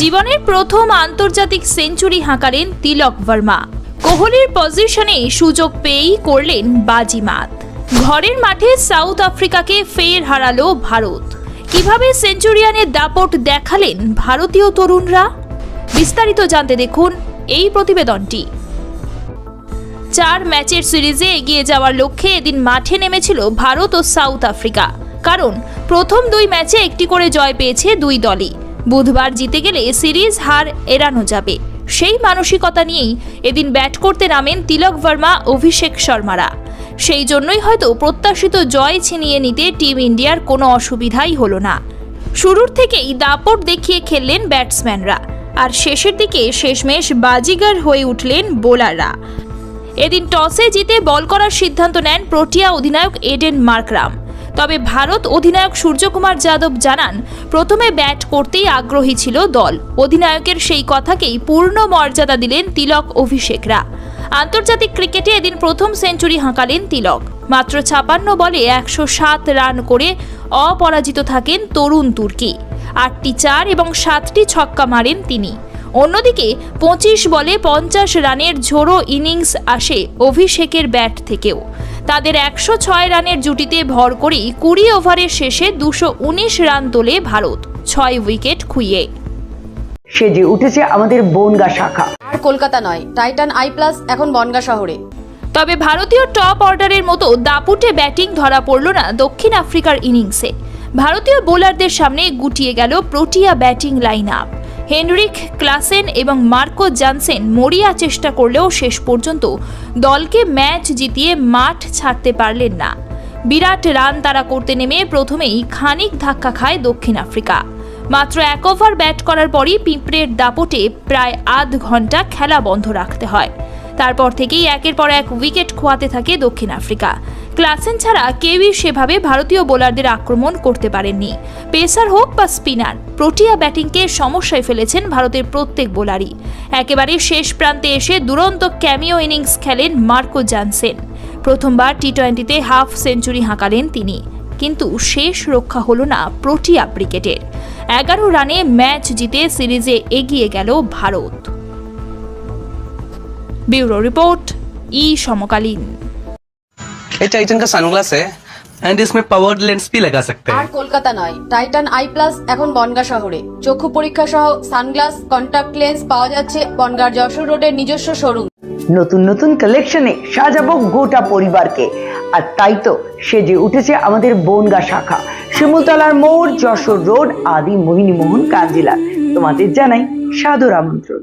জীবনের প্রথম আন্তর্জাতিক সেঞ্চুরি হাঁকালেন তিলক ভার্মা। কোহলির পজিশনে সুযোগ পেয়েই করলেন বাজিমাত। ঘরের মাঠে সাউথ আফ্রিকাকে ফের হারালো ভারত। কীভাবে সেঞ্চুরিয়ানের দাপট দেখালেন ভারতীয় তরুণরা? বিস্তারিত জানতে দেখুন এই প্রতিবেদনটি। চার ম্যাচের সিরিজে এগিয়ে যাওয়ার লক্ষ্যে এদিন মাঠে নেমেছিল ভারত ও সাউথ আফ্রিকা। কারণ প্রথম দুই ম্যাচে একটি করে জয় পেয়েছে দুই দলই। বুধবার জিতে গেলে সিরিজ হার এড়ানো যাবে। সেই মানসিকতা নিয়েই এদিন ব্যাট করতে নামেন তিলক ভার্মা, অভিষেক শর্মারা। সেই জন্যই হয়তো প্রত্যাশিত জয় ছিনিয়ে নিতে টিম ইন্ডিয়ার কোনো অসুবিধাই হলো না। শুরুর থেকেই দাপট দেখিয়ে খেললেন ব্যাটসম্যানরা, আর শেষের দিকে শেষমেশ বাজিগার হয়ে উঠলেন বোলাররা। এদিন টসে জিতে বল করার সিদ্ধান্ত নেন প্রোটিয়া অধিনায়ক এডেন মার্করাম। তবে ভারত অধিনায়ক সূর্যকুমার যাদব জানান, প্রথমে ব্যাট করতেই আগ্রহী ছিল দল। অধিনায়কের সেই কথাকেই পূর্ণ মর্যাদা দিলেন তিলক অভিষেকরা। আন্তর্জাতিক ক্রিকেটে এদিন প্রথম সেঞ্চুরি হাঁকালেন তিলক। মাত্র ছাপান্ন বলে একশো সাত রান করে অপরাজিত থাকেন তরুণ তুর্কি। আটটি চার এবং সাতটি ছক্কা মারেন তিনি। অন্যদিকে পঁচিশ বলে পঞ্চাশ রানের ঝোড়ো ইনিংস আসে অভিষেকের ব্যাট থেকেও। তাদের একশো ছয় রানের জুটিতে ভর করেই কুড়ি ওভারের শেষে দুশো উনিশ রান তোলে ভারত ছয় উইকেট খুইয়ে। সেজে উঠেছে আমাদের বনগা শাখা। আর কলকাতা নয় টাইটান আই প্লাস এখন বনগা শহরে। তবে ভারতীয় টপ অর্ডারের মতো দাপুটে ব্যাটিং ধরা পড়ল না দক্ষিণ আফ্রিকার ইনিংসে। ভারতীয় বোলারদের সামনে গুটিয়ে গেল Protea batting line up Heinrich, Klaasen এবং মার্কো জানসেন মরিয়া চেষ্টা করলেও শেষ পর্যন্ত দলকে ম্যাচ জিতিয়ে মাঠ ছাড়তে পারলেন না। বিরাট রান তারা করতে নেমে প্রথমেই খানিক ধাক্কা খায় দক্ষিণ আফ্রিকা। মাত্র এক ওভার ব্যাট করার পরই পিঁপড়ের দাপটে প্রায় আধ ঘণ্টা খেলা বন্ধ রাখতে হয়। তারপর থেকেই একের পর এক উইকেট খোয়াতে থাকে দক্ষিণ আফ্রিকা। ক্লাসেন ছাড়া কেউই সেভাবে ভারতীয় বোলারদের আক্রমণ করতে পারেননি। পেসার হোক বা স্পিনার, প্রোটিয়া ব্যাটিংকে সমস্যায় ফেলেছেন ভারতের প্রত্যেক বোলারই। একেবারে শেষ প্রান্তে এসে দুরন্ত ক্যামিও ইনিংস খেলেন মার্কো জানসেন। প্রথমবার টি টোয়েন্টিতে হাফ সেঞ্চুরি হাঁকালেন তিনি। কিন্তু শেষ রক্ষা হলো না প্রোটিয়া ক্রিকেটের। এগারো রানে ম্যাচ জিতে সিরিজে এগিয়ে গেল ভারত। ব্যুরো রিপোর্ট, ই সমকালীন। ये टाइटन का सनग्लास है एंड इसमें पावर्ड लेंस भी लगा सकते আর हैं কলকাতা নয় টাইটান আই প্লাস এখন বনগা শহরে চক্ষু পরীক্ষা সহ সানগ্লাস কন্টাক্ট লেন্স পাওয়া যাচ্ছে বনগার যশোর রোডের নিজস্ব শোরুম নতুন নতুন কালেকশনে সাজাবো গোটা পরিবারকে আর তাই তো সেজে উঠেছে আমাদের বনগা শাখা শিমুলতলার মোড় যশোর রোড আদি মোহিনী মোহন কাঞ্জিলা তোমাদের জানাই সাদর আমন্ত্রণ